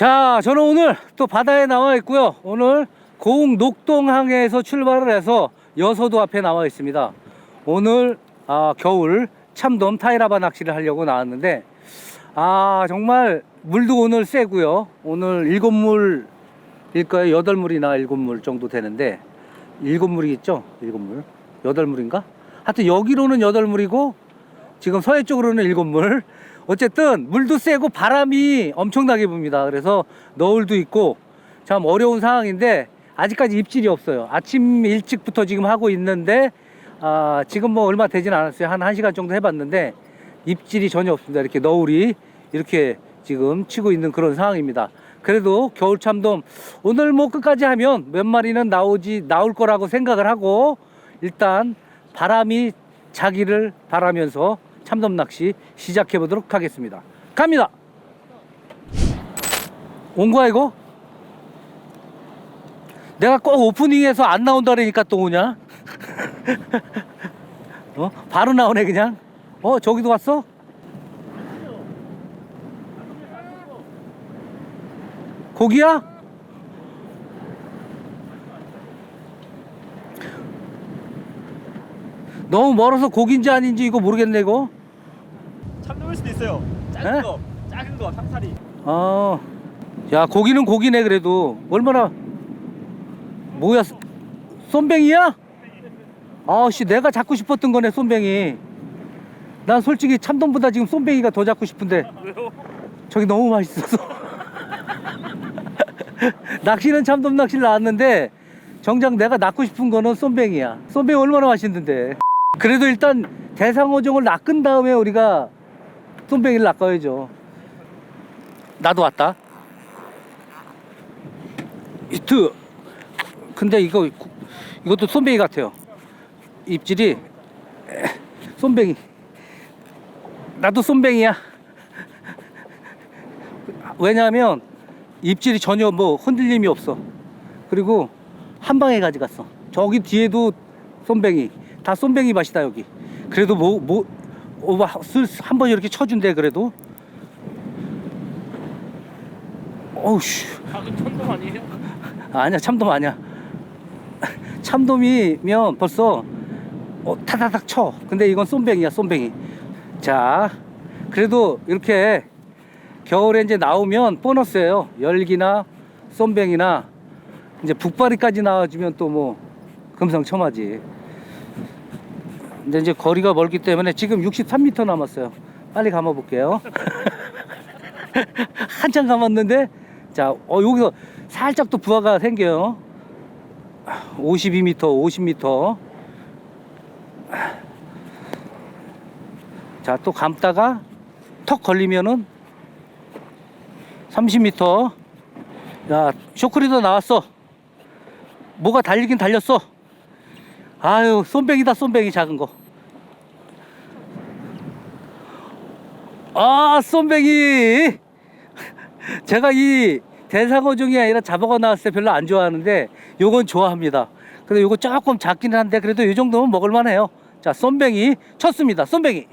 자, 저는 오늘 또 바다에 나와 있고요. 오늘 고흥 녹동항에서 출발을 해서 여서도 앞에 나와 있습니다. 오늘 아, 겨울 참돔 타이라바 낚시를 하려고 나왔는데 아 정말 물도 오늘 세고요. 오늘 일곱 물일까요? 여덟 물이나 일곱 물 정도 되는데 일곱 물이겠죠? 일곱 물, 여덟 물인가? 하여튼 여기로는 여덟 물이고 지금 서해 쪽으로는 일곱 물. 어쨌든 물도 세고 바람이 엄청나게 붑니다. 그래서 너울도 있고 참 어려운 상황인데 아직까지 입질이 없어요. 아침 일찍부터 지금 하고 있는데 아, 지금 뭐 얼마 되진 않았어요. 한 1시간 정도 해봤는데 입질이 전혀 없습니다. 이렇게 너울이 이렇게 지금 치고 있는 그런 상황입니다. 그래도 겨울 참돔 오늘 뭐 끝까지 하면 몇 마리는 나오지 나올 거라고 생각을 하고 일단 바람이 자기를 바라면서 참돔 낚시 시작해 보도록 하겠습니다. 갑니다. 온 거야 이거? 내가 꼭 오프닝에서 안 나온다니까 또 오냐? 어? 바로 나오네 그냥. 어 저기도 왔어? 고기야? 너무 멀어서 고기인지 아닌지 이거 모르겠네 이거. 있어요. 작은 에? 거, 작은 거, 상사리. 어. 야, 고기는 고기네, 그래도. 얼마나. 뭐야, 쏨- 쏨뱅이야? 아씨, 내가 잡고 싶었던 거네, 쏨뱅이. 난 솔직히 참돔보다 지금 쏨뱅이가 더 잡고 싶은데. 왜요? 저기 너무 맛있어서. 낚시는 참돔 낚시를 나왔는데, 정작 내가 낚고 싶은 거는 쏨뱅이야. 쏨뱅이 얼마나 맛있는데. 그래도 일단 대상어종을 낚은 다음에 우리가 쏨뱅이를 낚아야죠. 나도 왔다. 히트. 근데 이거 이것도 쏨뱅이 같아요. 입질이 에, 쏨뱅이. 나도 쏨뱅이야. 왜냐하면 입질이 전혀 뭐 흔들림이 없어. 그리고 한 방에 가져갔어. 저기 뒤에도 쏨뱅이. 다 쏨뱅이 맛이다 여기. 그래도 뭐 뭐 한 번 이렇게 쳐준대 그래도. 어우씨. 작은 참돔 아니에요? 아니야 참돔 아니야 참돔이면 벌써 어, 타다닥 쳐 근데 이건 쏨뱅이야 쏨뱅이 자 그래도 이렇게 겨울에 이제 나오면 보너스예요 열기나 쏨뱅이나 이제 북바리까지 나와주면 또 뭐 금상첨화지 근데 이제 거리가 멀기 때문에 지금 63m 남았어요. 빨리 감아 볼게요. 한참 감았는데? 자 어, 여기서 살짝 또 부하가 생겨요. 52m 50m 자 또 감다가 턱 걸리면은 30m 야 쇼크리도 나왔어. 뭐가 달리긴 달렸어. 아유 쏨뱅이다 쏨뱅이 작은 거 아, 쏨뱅이. 제가 이 대상어종이 아니라 잡아가 나왔을 때 별로 안 좋아하는데 요건 좋아합니다. 근데 요거 조금 작기는 한데 그래도 이 정도면 먹을만 해요. 자, 쏨뱅이 쳤습니다. 쏨뱅이.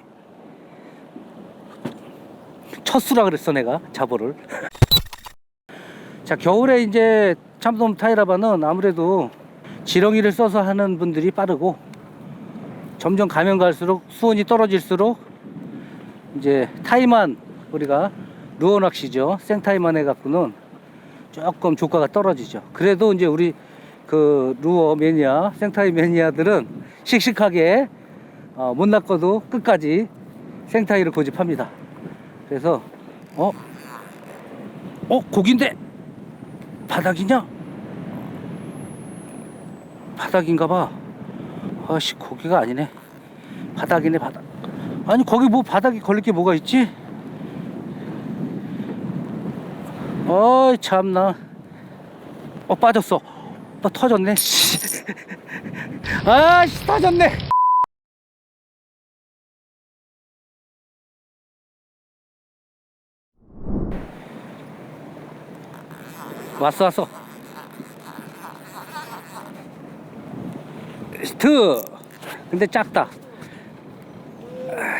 쳤수라 그랬어 내가 잡어를. 자, 겨울에 이제 참돔 타이라바는 아무래도 지렁이를 써서 하는 분들이 빠르고 점점 가면 갈수록 수온이 떨어질수록 이제 타이만 우리가 루어 낚시죠. 생타이만 해갖고는 조금 조가가 떨어지죠. 그래도 이제 우리 그 루어 매니아 생타이 매니아들은 씩씩하게 어, 못 낚아도 끝까지 생타이를 고집합니다. 그래서 어? 어 고기인데 바닥이냐? 바닥인가봐. 아씨 고기가 아니네. 바닥이네 바닥 아니 거기 뭐 바닥에 걸릴 게 뭐가 있지? 어이 참나. 어 빠졌어. 또 터졌네. 씨. 아씨 터졌네. 왔어 왔어. 스트. 근데 작다. 아,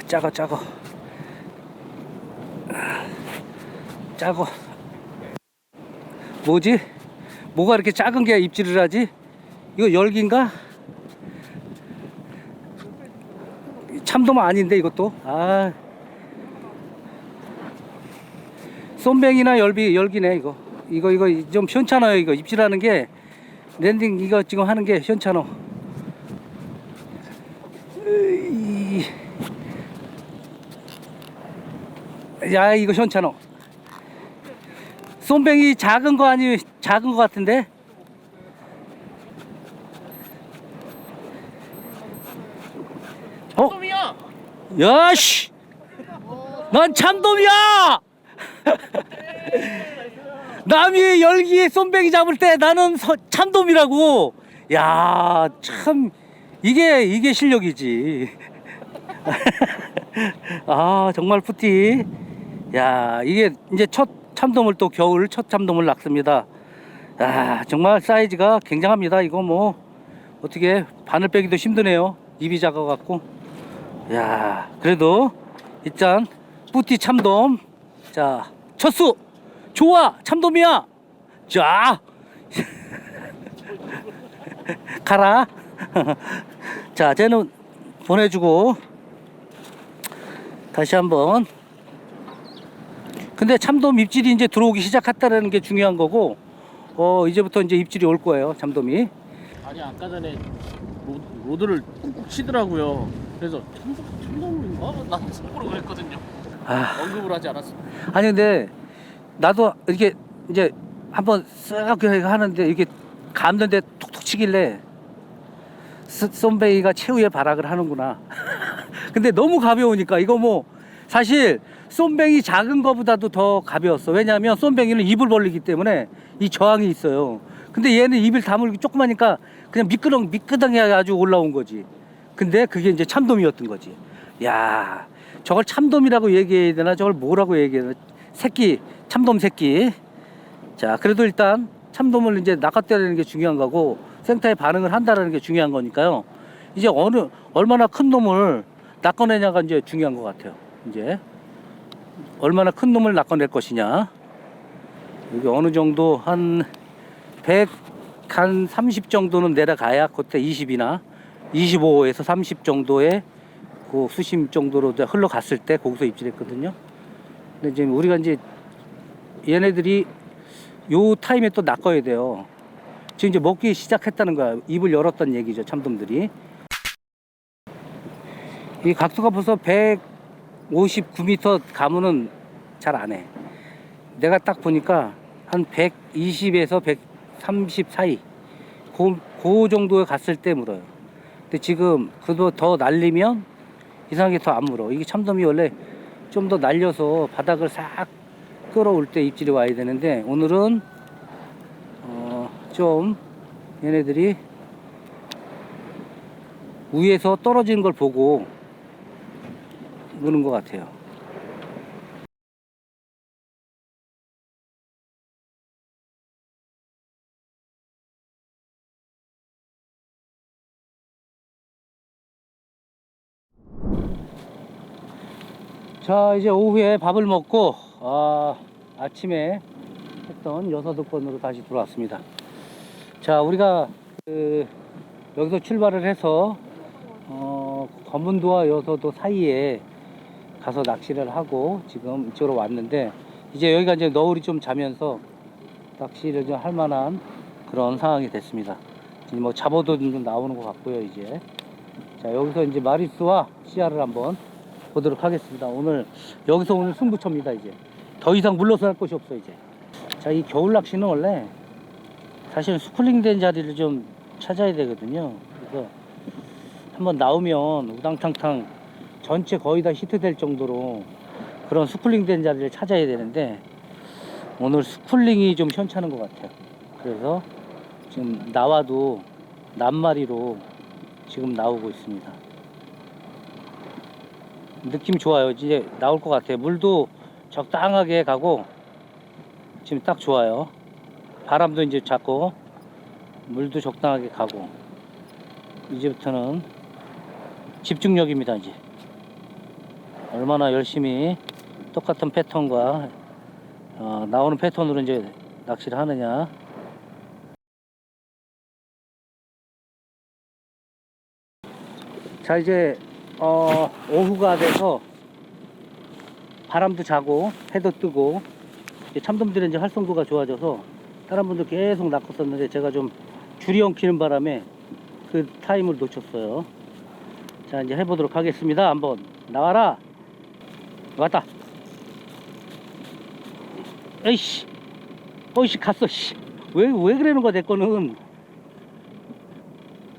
작아 작아 아, 작아 뭐지? 뭐가 이렇게 작은 게 입질을 하지? 이거 열기인가? 참돔 아닌데 이것도 아 쏨뱅이나 열비 열기네 이거 이거 이거 좀 현찮아요 이거 입질하는 게 랜딩 이거 지금 하는 게 현찮아 으이. 야 이거 현찮아 쏨뱅이 작은 거 아니 작은 거 같은데? 어? 야씨! 난 참돔이야! 남이 열기에 쏨뱅이 잡을 때 나는 서- 참돔이라고. 야 참 이게 이게 실력이지. 아 정말 푸티 야 이게 이제 첫 참돔을 또 겨울 첫 참돔을 낚습니다. 야 정말 사이즈가 굉장합니다. 이거 뭐 어떻게 바늘 빼기도 힘드네요. 입이 작아갖고. 야 그래도 일단 뿌띠 참돔. 자 첫수. 좋아 참돔이야. 자. 가라. 자 쟤는 보내주고 다시 한번 근데 참돔 입질이 이제 들어오기 시작했다는 게 중요한 거고 어 이제부터 이제 입질이 올 거예요 참돔이 아니 아까 전에 로, 로드를 꾹꾹 치더라고요. 그래서 참돔 참돔인가? 난 속으로 그랬거든요. 아 언급을 하지 않았어. 아니 근데 나도 이렇게 이제 한번 쓱 이렇게 하는데 이게 감는데 툭툭 치길래 스- 쏨베이가 최후의 발악을 하는구나. 근데 너무 가벼우니까 이거 뭐 사실 쏨뱅이 작은 거보다도 더 가벼웠어. 왜냐하면 쏨뱅이는 입을 벌리기 때문에 이 저항이 있어요. 근데 얘는 입을 다물기 조그마니까 그냥 미끄덩 미끄덩이 아주 올라온 거지. 근데 그게 이제 참돔이었던 거지. 야, 저걸 참돔이라고 얘기해야 되나? 저걸 뭐라고 얘기해야 되나? 새끼, 참돔 새끼. 자, 그래도 일단 참돔을 이제 낚아떼는 게 중요한 거고 생태에 반응을 한다는 게 중요한 거니까요. 이제 어느 얼마나 큰 놈을 낚아내냐가 이제 중요한 것 같아요. 이제 얼마나 큰 놈을 낚아낼 것이냐. 여기 어느 정도 한 100, 한 30 정도는 내려가야 그때 20이나 25에서 30 정도의 그 수심 정도로 흘러갔을 때 거기서 입질했거든요. 근데 지금 우리가 이제 얘네들이 요 타임에 또 낚아야 돼요. 지금 이제 먹기 시작했다는 거야. 입을 열었던 얘기죠. 참돔들이. 이 각도가 벌써 159m 가면은 잘 안 해. 내가 딱 보니까 한 120에서 130 사이. 그, 그 정도에 갔을 때 물어요. 근데 지금 그도 더 날리면 이상하게 더 안 물어. 이게 참돔이 원래 좀 더 날려서 바닥을 싹 끌어올 때 입질이 와야 되는데 오늘은 어, 좀 얘네들이 위에서 떨어지는 걸 보고 무는 것 같아요. 자 이제 오후에 밥을 먹고 아, 아침에 했던 여서도권으로 다시 들어왔습니다. 자 우리가 그, 여기서 출발을 해서 어, 검은도와 여서도 사이에 가서 낚시를 하고 지금 이쪽으로 왔는데 이제 여기가 이제 너울이 좀 자면서 낚시를 좀 할 만한 그런 상황이 됐습니다. 지금 뭐 잡어도 좀 나오는 것 같고요 이제 자 여기서 이제 마리스와 씨알을 한번 보도록 하겠습니다. 오늘 여기서 오늘 승부처입니다. 이제 더 이상 물러서 할 곳이 없어 이제. 자 이 겨울 낚시는 원래 사실 스쿨링 된 자리를 좀 찾아야 되거든요. 그래서 한번 나오면 우당탕탕 전체 거의 다 히트될 정도로 그런 스쿨링 된 자리를 찾아야 되는데 오늘 스쿨링이 좀 현찮은 것 같아요. 그래서 지금 나와도 낱마리로 지금 나오고 있습니다. 느낌 좋아요. 이제 나올 것 같아요. 물도 적당하게 가고 지금 딱 좋아요. 바람도 이제 잡고 물도 적당하게 가고 이제부터는 집중력입니다. 이제 얼마나 열심히 똑같은 패턴과 어, 나오는 패턴으로 이제 낚시를 하느냐. 자 이제 어, 오후가 돼서 바람도 자고 해도 뜨고 이제 참돔들의 이제 활성도가 좋아져서 다른 분들 계속 낚았었는데 제가 좀 줄이 엉키는 바람에 그 타임을 놓쳤어요. 자 이제 해보도록 하겠습니다. 한번 나와라. 왔다. 에이씨, 어이씨 갔어. 씨. 왜 왜 그러는 거야 내 거는?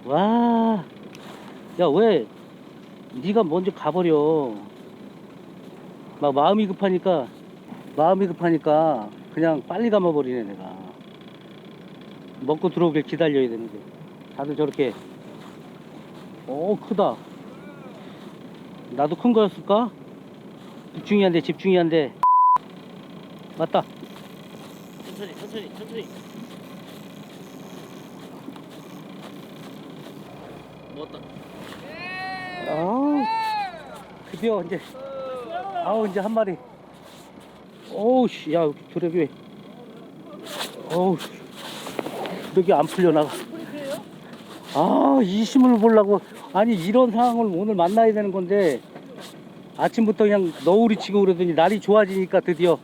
와, 야 왜 네가 먼저 가버려? 막 마음이 급하니까 마음이 급하니까 그냥 빨리 감아버리네 내가. 먹고 들어오길 기다려야 되는데 다들 저렇게 오 크다. 나도 큰 거였을까? 집중이 안 돼, 집중이 안 돼. 맞다. 천천히 천천히 천천히 먹었다 아우, 드디어 이제, 아우, 이제 한 마리. 오우, 씨, 야, 드래기 왜. 어우, 씨. 드래기 안 풀려나가. 아, 이 심을 보려고. 아니, 이런 상황을 오늘 만나야 되는 건데, 아침부터 그냥 너울이 치고 그러더니 날이 좋아지니까 드디어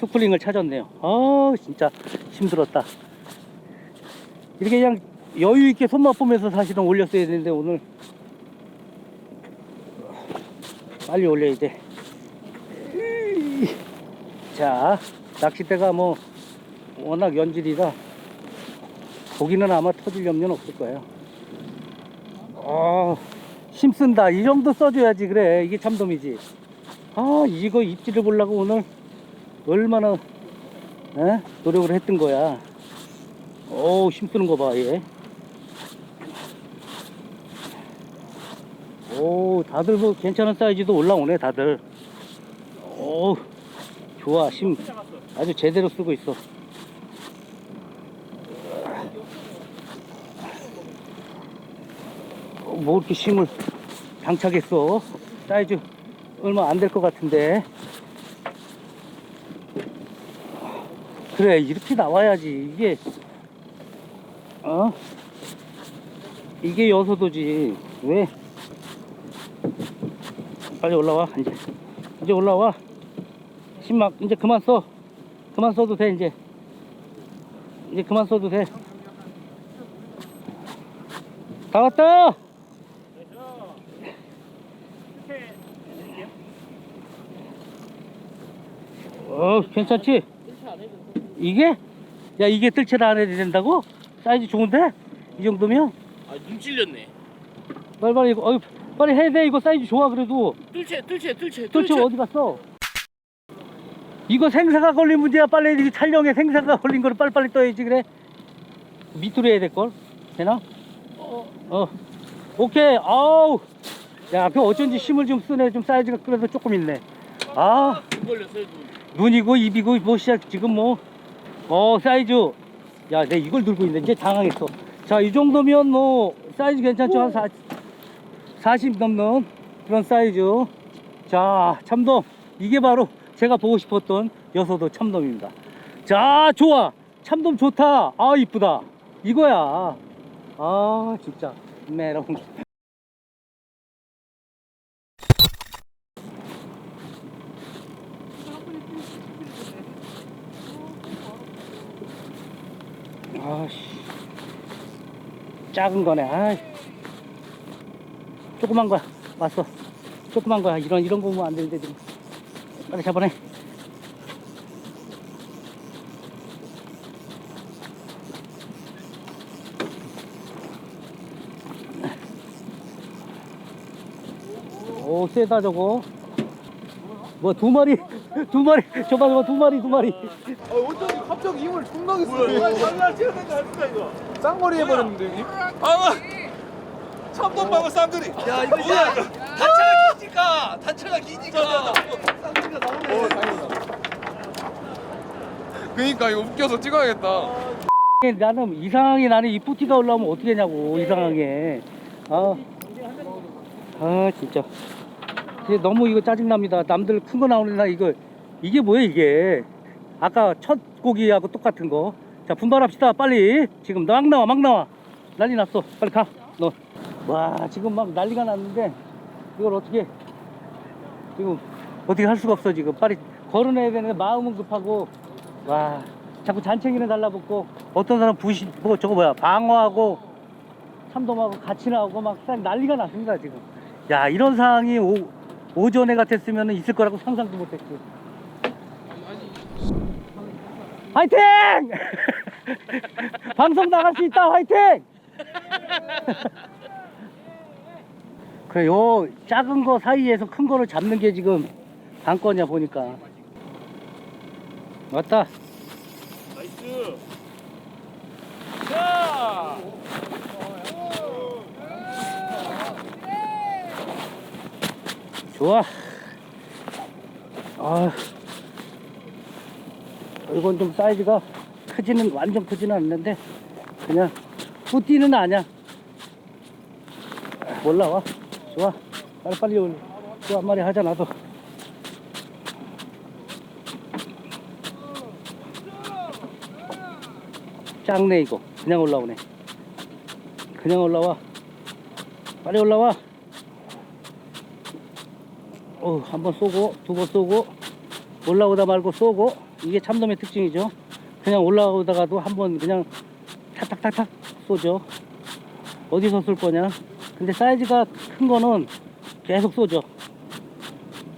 스쿨링을 찾았네요. 아, 진짜 힘들었다. 이렇게 그냥 여유 있게 손맛 보면서 사실은 올렸어야 되는데 오늘 빨리 올려야 돼. 자, 낚싯대가 뭐 워낙 연질이라 고기는 아마 터질 염려는 없을 거예요. 아, 힘쓴다. 이 정도 써줘야지 그래. 이게 참돔이지. 아, 이거 입질을 보려고 오늘 얼마나 에? 노력을 했던 거야. 오, 힘쓰는 거 봐, 얘. 오, 다들 뭐 괜찮은 사이즈도 올라오네, 다들. 오, 좋아, 심 아주 제대로 쓰고 있어. 뭐 이렇게 심을 장착했어? 사이즈 얼마 안 될 것 같은데. 그래, 이렇게 나와야지. 이게, 어? 이게 여서도지. 왜? 빨리 올라와 이제 이제 올라와 심막 이제 그만 써 그만 써도 돼 이제 이제 그만 써도 돼 다 왔다 어 괜찮지 뜰채 이게 야 이게 뜰채를 안 해도 된다고 사이즈 좋은데 이 정도면 아 눈 찔렸네 빨리 빨리 이거 어이, 빨리 해야 돼 이거 사이즈 좋아 그래도 뜰채 뜰채 뜰채 도대체 어디 갔어? 이거 생사가 걸린 문제야. 빨리 이 촬영에 생사가 걸린 거를 빨리빨리 떠야지 그래. 밑으로 해야 될 걸. 되나? 어, 어. 오케이. 아우. 야, 그 어쩐지 힘을 좀 쓰네. 좀 사이즈가 그래도 조금 있네. 아, 눈 걸렸어요 눈 눈이고 입이고 뭐 시작 지금 뭐. 어, 사이즈. 야, 내 이걸 들고 있네. 이제 당황했어. 자, 이 정도면 뭐 사이즈 괜찮죠? 한 40, 40 넘는 그런 사이즈. 자, 참돔. 이게 바로 제가 보고 싶었던 여서도 참돔입니다. 자, 좋아. 참돔 좋다. 아, 이쁘다. 이거야. 아, 진짜. 메롱. 아씨. 작은 거네. 아이. 조그만 거야. 왔어. 조그만 거야. 이런, 이런 거 보면 안 되는데, 지금. 빨리 잡아내. 오, 세다, 저거. 뭐, 두 마리, 두 마리, 저봐, 저봐, 두 마리, 두 마리. 아 어쩐지 갑자기 힘을 존나게 쓰네. 장난 치는데 할까 이거. 쌍거리 해버렸는데 형님? 아 참돔 먹을 쌍거리 야 이거 뭐야 단차가 기니까 단차가 기니까. 쌍거리가 나오네. 오 다행이다 그니까 이거 웃겨서 찍어야겠다. 나는 이상하게 나는 이 뿌티가 올라오면 어떻게 하냐고 이상하게. 아, 아 진짜. 이게 너무 이거 짜증납니다. 남들 큰 거 나오는 나 이거 이게 뭐야 이게 아까 첫 물고기하고 똑같은 거. 자, 분발합시다. 빨리. 지금 막 나와, 막 나와. 난리 났어. 빨리 가. 너. 와, 지금 막 난리가 났는데 이걸 어떻게 지금 어떻게 할 수가 없어 지금. 빨리 걸어내야 되는데 마음은 급하고 와, 자꾸 잔챙이는 달라붙고 어떤 사람 부시 뭐 저거 뭐야 방어하고 참돔하고 같이 나오고 막싹 난리가 났습니다 지금. 야, 이런 상황이 오, 오전에 같았으면 있을 거라고 상상도 못했지. 화이팅! 방송 나갈 수 있다, 화이팅! 그래, 요 작은 거 사이에서 큰 거를 잡는 게 지금 관건이야, 보니까. 왔다. 나이스. 자. 좋아. 아, 이건 좀 사이즈가 크지는 완전 크지는 않는데 그냥 뿌띠는 아니야. 올라와. 좋아. 빨리 빨리 올. 또 한 마리 하자 나도. 작네 이거. 그냥 올라오네. 그냥 올라와. 빨리 올라와. 어, 한 번 쏘고 두 번 쏘고 올라오다 말고 쏘고 이게 참돔의 특징이죠. 그냥 올라오다가도 한번 그냥 탁탁탁탁 쏘죠. 어디서 쏠 거냐? 근데 사이즈가 큰 거는 계속 쏘죠.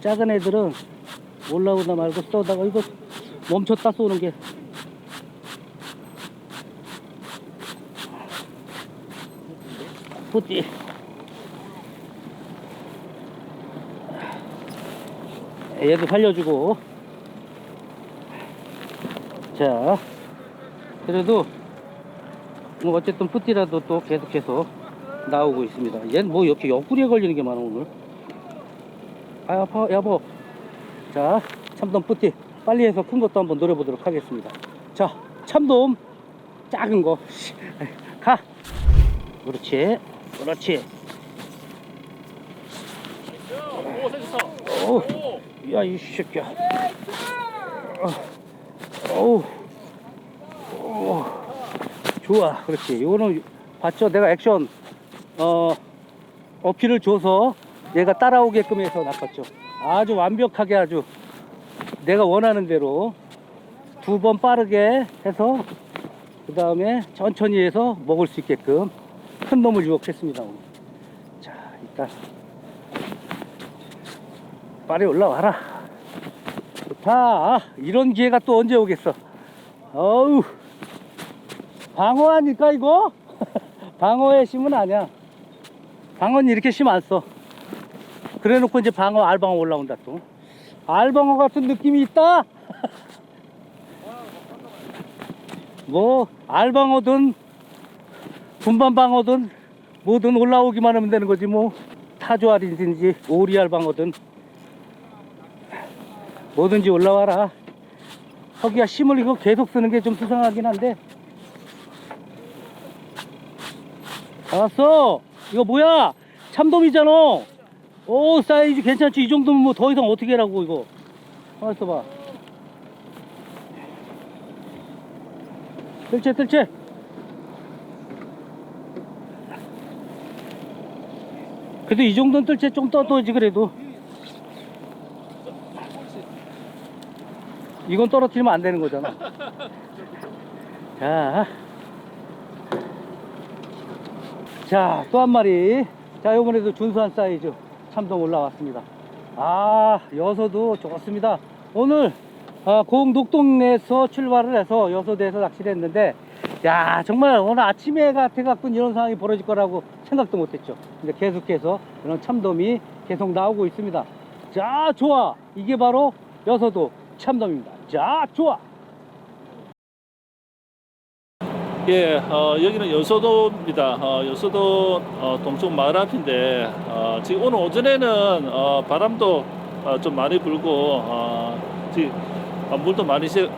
작은 애들은 올라오다 말고 쏘다가 이거 멈췄다 쏘는 게 뿌띠 얘도 살려주고 자 그래도 뭐 어쨌든 뿌띠라도 또 계속해서 나오고 있습니다 얘는 뭐 이렇게 옆구리에 걸리는 게 많아 오늘 아 아파 여보 자 참돔 뿌띠 빨리 해서 큰 것도 한번 노려보도록 하겠습니다 자 참돔 작은 거 가 그렇지 그렇지. 오. 오. 야, 이 새끼야. 어 우. 오. 좋아. 그렇지. 요거는 봤죠? 내가 액션, 어, 어필을 줘서 얘가 따라오게끔 해서 낚았죠. 아주 완벽하게 아주 내가 원하는 대로 두 번 빠르게 해서 그 다음에 천천히 해서 먹을 수 있게끔 큰 놈을 유혹했습니다. 오늘. 자, 일단 빨리 올라와라. 좋다. 아, 이런 기회가 또 언제 오겠어. 어우. 방어하니까 이거? 방어의 심은 아니야. 방어는 이렇게 심 안 써. 그래 놓고 이제 방어, 알방어 올라온다 또. 알방어 같은 느낌이 있다? 뭐, 알방어든, 분반방어든, 뭐든 올라오기만 하면 되는 거지 뭐. 타조알이든지, 오리알방어든. 뭐든지 올라와라. 거기야 심을 이거 계속 쓰는 게 좀 수상하긴 한데. 알았어. 이거 뭐야? 참돔이잖아. 오, 사이즈 괜찮지? 이 정도면 뭐 더 이상 어떻게 하라고, 이거. 가만 있어봐. 뜰채, 뜰채. 그래도 이 정도는 뜰채 좀 떠도지, 그래도. 이건 떨어뜨리면 안 되는 거잖아. 자. 자, 또 한 마리. 자, 요번에도 준수한 사이즈 참돔 올라왔습니다. 아, 여서도 좋습니다. 오늘 아, 고흥 녹동에서 출발을 해서 여서대에서 낚시를 했는데, 야, 정말 오늘 아침에 같아갖고 이런 상황이 벌어질 거라고 생각도 못했죠. 근데 계속해서 이런 참돔이 계속 나오고 있습니다. 자, 좋아. 이게 바로 여서도 참돔입니다. 자, 좋아. 예, 어, 여기는 여서도입니다. 어, 여서도 어, 동쪽 마을 앞인데 어, 지금 오늘 오전에는 어, 바람도 어, 좀 많이 불고 어, 지금 어, 물도 많이 세,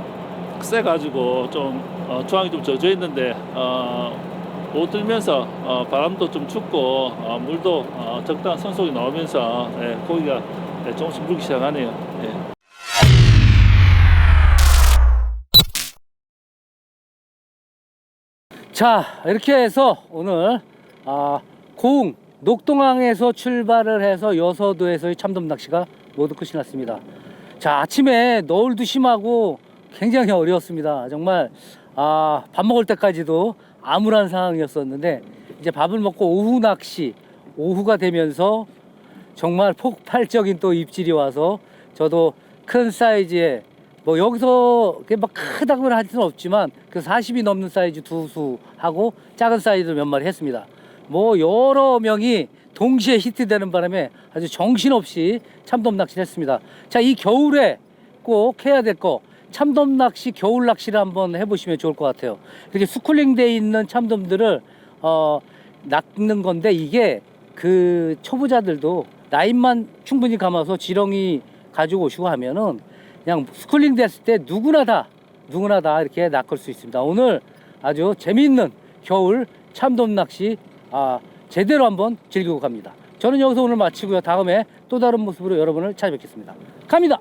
세가지고 좀 어, 조항이 좀 젖어 있는데 어, 옷 들면서 어, 바람도 좀 춥고 어, 물도 어, 적당한 선속이 나오면서 예, 고기가 예, 조금씩 물기 시작하네요. 예. 자 이렇게 해서 오늘 아, 고흥 녹동항에서 출발을 해서 여서도에서의 참돔 낚시가 모두 끝이 났습니다. 자 아침에 너울도 심하고 굉장히 어려웠습니다. 정말 아, 밥 먹을 때까지도 암울한 상황이었었는데 이제 밥을 먹고 오후 낚시 오후가 되면서 정말 폭발적인 또 입질이 와서 저도 큰 사이즈의 뭐 여기서 막 크다고는 할 수는 없지만 그 40이 넘는 사이즈 두 수하고 작은 사이즈 몇 마리 했습니다. 뭐 여러 명이 동시에 히트되는 바람에 아주 정신없이 참돔 낚시를 했습니다. 자, 이 겨울에 꼭 해야 될 거 참돔 낚시, 겨울 낚시를 한번 해보시면 좋을 것 같아요. 이렇게 스쿨링 돼 있는 참돔들을 어, 낚는 건데 이게 그 초보자들도 라인만 충분히 감아서 지렁이 가지고 오시고 하면은 그냥 스쿨링 됐을 때 누구나 다 누구나 다 이렇게 낚을 수 있습니다. 오늘 아주 재미있는 겨울 참돔 낚시 아, 제대로 한번 즐기고 갑니다. 저는 여기서 오늘 마치고요. 다음에 또 다른 모습으로 여러분을 찾아뵙겠습니다. 갑니다.